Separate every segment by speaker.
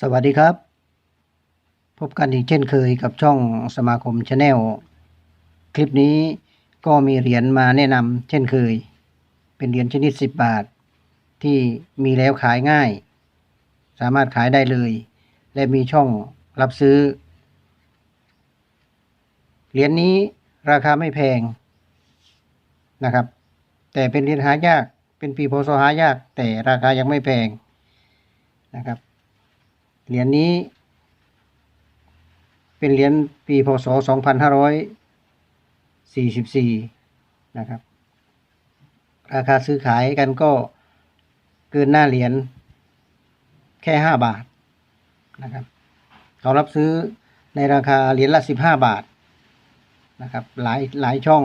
Speaker 1: สวัสดีครับ พบกันอีกเช่นเคยกับช่องสมาคมชาแนลคลิปนี้ก็มีเหรียญมาแนะนำเช่นเคย เป็นเหรียญชนิด 10 บาท ที่มีแล้วขายง่าย สามารถขายได้เลย และมีช่องรับซื้อ เหรียญนี้ราคาไม่แพงนะครับ แต่เป็นเหรียญหายาก เป็นปีพศหายาก แต่ราคายังไม่แพงนะครับ เหรียญนี้ เป็นเหรียญปีพศ 2544 นะครับ ราคาซื้อขายกันก็เกินหน้าเหรียญแค่ 5 บาทนะครับเขารับซื้อในราคาเหรียญละ 15 บาทนะครับหลายหลายช่อง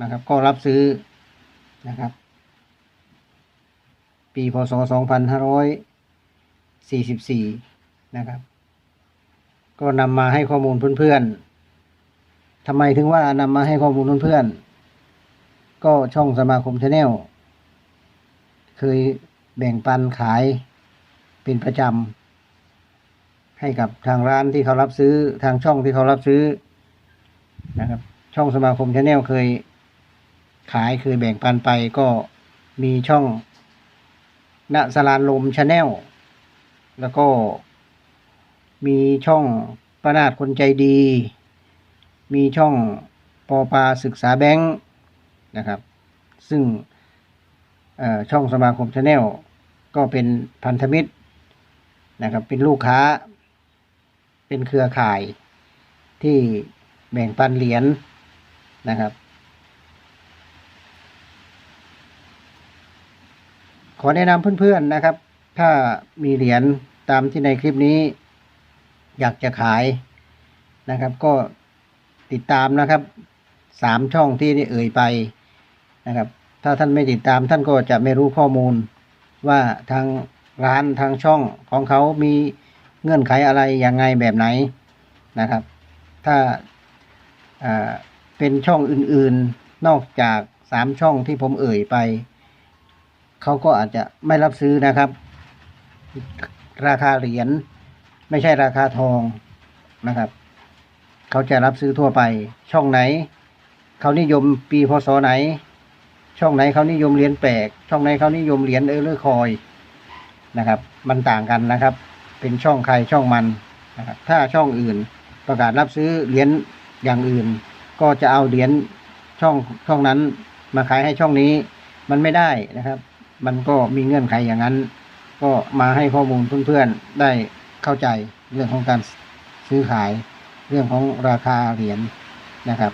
Speaker 1: นะครับ ก็รับซื้อนะครับ ปีพศ 2544 นะครับ ก็นำมาให้ข้อมูลเพื่อนๆทำไมถึงว่านำมาให้ข้อมูลเพื่อนๆก็ช่องสมาคมชาแนลเคยแบ่งปันขายเป็นประจำให้กับทางร้านที่เขารับซื้อทางช่องที่เขารับซื้อนะครับ ช่องสมาคมชาแนลเคยขายเคยแบ่งปันไปก็มีช่องณสลานลมชาแนลแล้วก็ มีช่องประนาดคนใจดี มีช่องปอปาศึกษาแบงค์นะครับ ซึ่งช่องสมาคมชาแนลก็เป็นพันธมิตรนะครับ เป็นลูกค้า เป็นเครือข่ายที่แบ่งปันเหรียญนะครับ ขอแนะนำเพื่อนๆนะครับ ถ้ามีเหรียญตามที่ในคลิปนี้ อยากจะขายนะครับ ก็ติดตามนะครับสามช่องที่ได้เอ่ยไปนะครับ ถ้าท่านไม่ติดตามท่านก็จะไม่รู้ข้อมูลว่าทางร้านทางช่องของเขามีเงื่อนไขอะไรยังไงแบบไหนนะครับ ถ้าาเป็นช่องอื่นๆนอกจากสามช่องที่ผมเอ่ยไป เขาก็อาจจะไม่รับซื้อนะครับ ราคาเหรียญ ไม่ใช่ราคาทองนะครับ เขาจะรับซื้อทั่วไป ช่องไหน เขานิยมปีพศไหน ช่องไหนเขานิยมเหรียญแปลก ช่องไหนเขานิยมเหรียญเออร์เลอร์คอยนะครับ มันต่างกันนะครับ เป็นช่องใครช่องมันนะครับถ้าช่องอื่นประกาศรับซื้อเหรียญอย่างอื่น ก็จะเอาเหรียญช่องช่องนั้นมาขายให้ช่องนี้ มันไม่ได้นะครับ มันก็มีเงื่อนไขอย่างนั้น ก็มาให้ข้อมูลเพื่อนๆได้ เข้าใจเรื่องของการซื้อขายเรื่องของราคาเหรียญนะครับ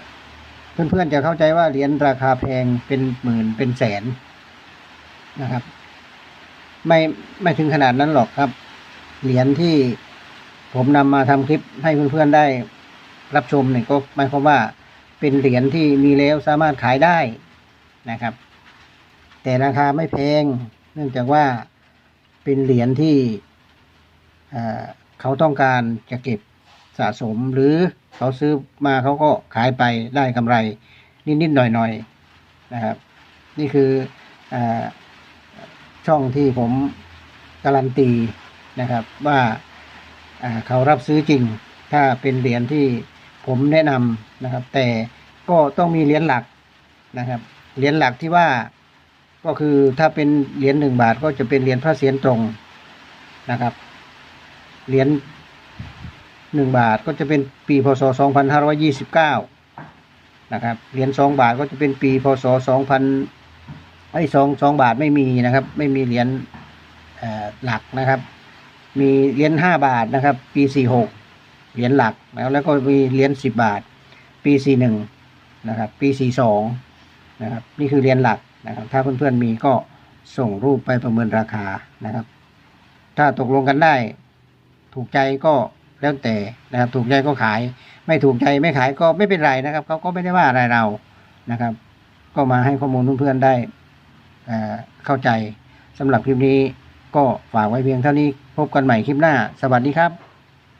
Speaker 1: เพื่อนๆจะเข้าใจว่าเหรียญราคาแพงเป็นหมื่นเป็นแสนนะครับ ไม่ไม่ถึงขนาดนั้นหรอกครับ เหรียญที่ผมนำมาทำคลิปให้เพื่อนๆได้รับชมเนี่ยก็หมายความว่าเป็นเหรียญที่มีแล้วสามารถขายได้นะครับ แต่ราคาไม่แพง เนื่องจากว่าเป็นเหรียญที่ เขาต้องการจะเก็บสะสมหรือเขาซื้อมาเขาก็ขายไปได้กำไร นิดๆหน่อยๆนะครับ นี่คืออช่องที่ผมการันตีนะครับว่าเขารับซื้อจริง ถ้าเป็นเหรียญที่ผมแนะนำนะครับ แต่ก็ต้องมีเหรียญหลักนะครับเหรียญหลักที่ว่าก็คือถ้าเป็นเหรียญหนึ่งบาทก็จะเป็นเหรียญพระเศียรตรงนะครับ เหรียญหนึ่งบาทก็จะเป็นปีพศสองพันห้าร้อยี่สิบเก้านะครับ เหรียญสองบาทก็จะเป็นปีพศสองพันไอ้สองสองบาทไม่มีนะครับ ไม่มีเหรียญหลักนะครับ มีเหรียญห้าบาทนะครับ ปีสี่หกเหรียญหลักแล้วแล้วก็มีเหรียญสิบบาท ปีสี่หนึ่งนะครับ ปีสี่สองนะครับ นี่คือเหรียญหลักนะครับ ถ้าเพื่อนๆมีก็ส่งรูปไปประเมินราคานะครับ ถ้าตกลงกันได้ ถูกใจก็แล้วแต่นะครับ ถูกใจก็ขาย ไม่ถูกใจไม่ขายก็ไม่เป็นไรนะครับเขาก็ไม่ได้ว่าอะไรเรานะครับ ก็มาให้ข้อมูลเพื่อนๆได้เข้าใจสำหรับคลิปนี้ก็ฝากไว้เพียงเท่านี้พบกันใหม่คลิปหน้า สวัสดีครับ